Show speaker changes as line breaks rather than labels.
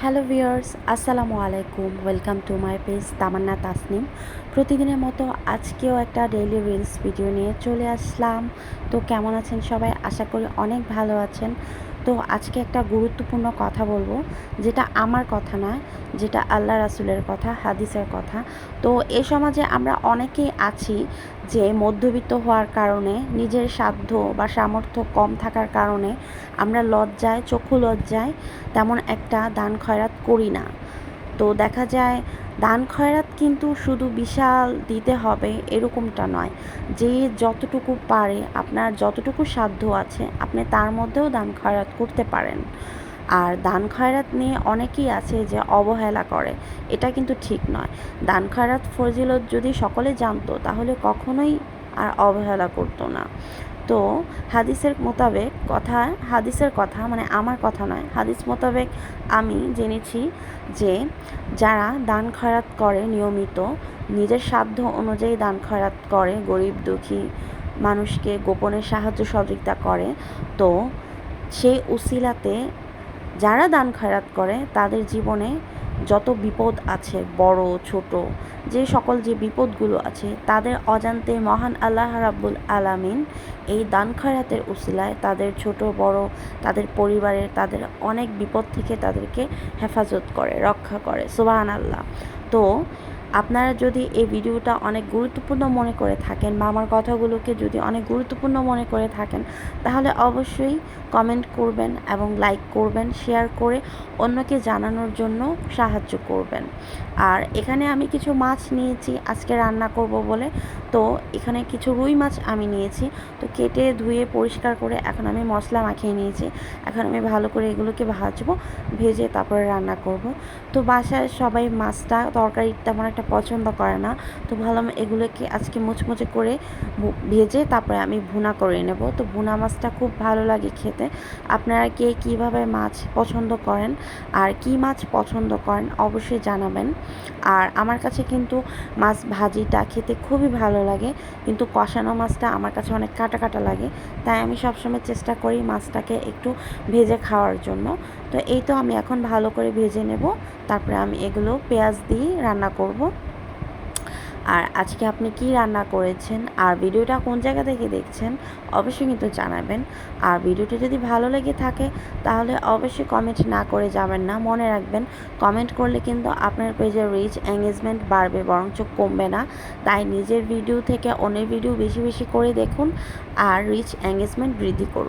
Hello viewers আসসালামু আলাইকুম। Welcome to my page Tamanna Tasnim. প্রতিদিনের মতো আজকেও একটা ডেইলি রিলস ভিডিও নিয়ে চলে আসলাম। তো কেমন আছেন সবাই? আশা করি অনেক ভালো আছেন। তো আজকে একটা গুরুত্বপূর্ণ কথা বলব, যেটা আমার কথা নয় যেটা আল্লাহ রাসুলের কথা, হাদিসের কথা। তো এ সমাজে আমরা অনেকেই আছি যে মধ্যবিত্ত হওয়ার কারণে, নিজের সাধ্য বা সামর্থ্য কম থাকার কারণে আমরা লজ্জায়, চক্ষু লজ্জায় তেমন একটা দান খয়রাত করি না। তো দেখা যায়, দান খয়রাত কিন্তু শুধু বিশাল দিতে হবে এরকমটা নয়। যে যতটুকু পারে, আপনার যতটুকু সাধ্য আছে, আপনি তার মধ্যেও দান খয়রাত করতে পারেন। আর দান খয়রাত নিয়ে অনেকেই আছে যে অবহেলা করে। এটা কিন্তু ঠিক নয়। দান খয়রাত ফজিলত যদি সকলে জানতো, তাহলে কখনোই আর অবহেলা করতো না। তো হাদিসের মোতাবেক কথা, হাদিসের কথা মানে আমার কথা নয়, হাদিস মোতাবেক আমি জেনেছি যে যারা দান খয়রাত করে নিয়মিত, নিজের সাধ্য অনুযায়ী দান খয়রাত করে, গরিব, দুঃখী মানুষকে গোপনে সাহায্য সহযোগিতা করে, তো সেই উসিলাতে যারা দান খয়রাত করে, তাদের জীবনে যত বিপদ আছে, বড়, ছোট, যে সকল যে বিপদগুলো আছে, তাদের অজান্তে মহান আল্লাহ রাব্বুল আলামিন এই দান খয়রাতের উসিলায় তাদের ছোট, বড়, তাদের পরিবারের, তাদের অনেক বিপদ থেকে তাদেরকে হেফাজত করে, রক্ষা করে। সুবাহান আল্লাহ তো আপনারা যদি এই ভিডিওটা অনেক গুরুত্বপূর্ণ মনে করে থাকেন বা আমার কথাগুলোকে যদি অনেক গুরুত্বপূর্ণ মনে করে থাকেন, তাহলে অবশ্যই কমেন্ট করবেন এবং লাইক করবেন শেয়ার করে অন্যকে জানানোর জন্য সাহায্য করবেন। আর এখানে আমি কিছু মাছ নিয়েছি, আজকে রান্না করব বলে। তো এখানে কিছু রুই মাছ আমি নিয়েছি, তো কেটে ধুয়ে পরিষ্কার করে এখন আমি মশলা মাখিয়ে নিয়েছি। এখন আমি ভালো করে এগুলোকে ভাজবো, ভেজে তারপরে রান্না করব। তো বাসায় সবাই মাছটা তরকারি তেমন একটা পছন্দ করে না। তো ভাবলাম এগুলোকে আজকে মুচমুচে করে ভেজে তারপরে আমি ভুনা করে নেব। তো ভুনা মাছটা খুব ভালো লাগে খেতে। আপনারা কে কীভাবে মাছ পছন্দ করেন আর কি মাছ পছন্দ করেন অবশ্যই জানাবেন। আর আমার কাছে কিন্তু মাছ ভাজিটা খেতে খুবই ভালো লাগে। কিন্তু কষানো মাছটা আমার কাছে অনেক কাটা কাটা লাগে। তাই আমি সবসময় চেষ্টা করি মাছটাকে একটু ভেজে খাওয়ার জন্য। তো এই তো আমি এখন ভালো করে ভেজে নেব। তারপরে আমি এগুলো পেঁয়াজ দিয়ে রান্না করব। আর আজকে আপনি কি রান্না করেছেন আর ভিডিওটা কোন জায়গা থেকে দেখছেন অবশ্যই কিন্তু জানাবেন। আর ভিডিওটি যদি ভালো লেগে থাকে তাহলে অবশ্যই কমেন্ট না করে যাবেন না, মনে রাখবেন কমেন্ট করলে কিন্তু আপনার পেজের রিচ এঙ্গেজমেন্ট বাড়বে বরঞ্চ কমবে না। তাই নিজের ভিডিও থেকে অন্যের ভিডিও বেশি বেশি করে দেখুন আর রিচ এঙ্গেজমেন্ট বৃদ্ধি করুন।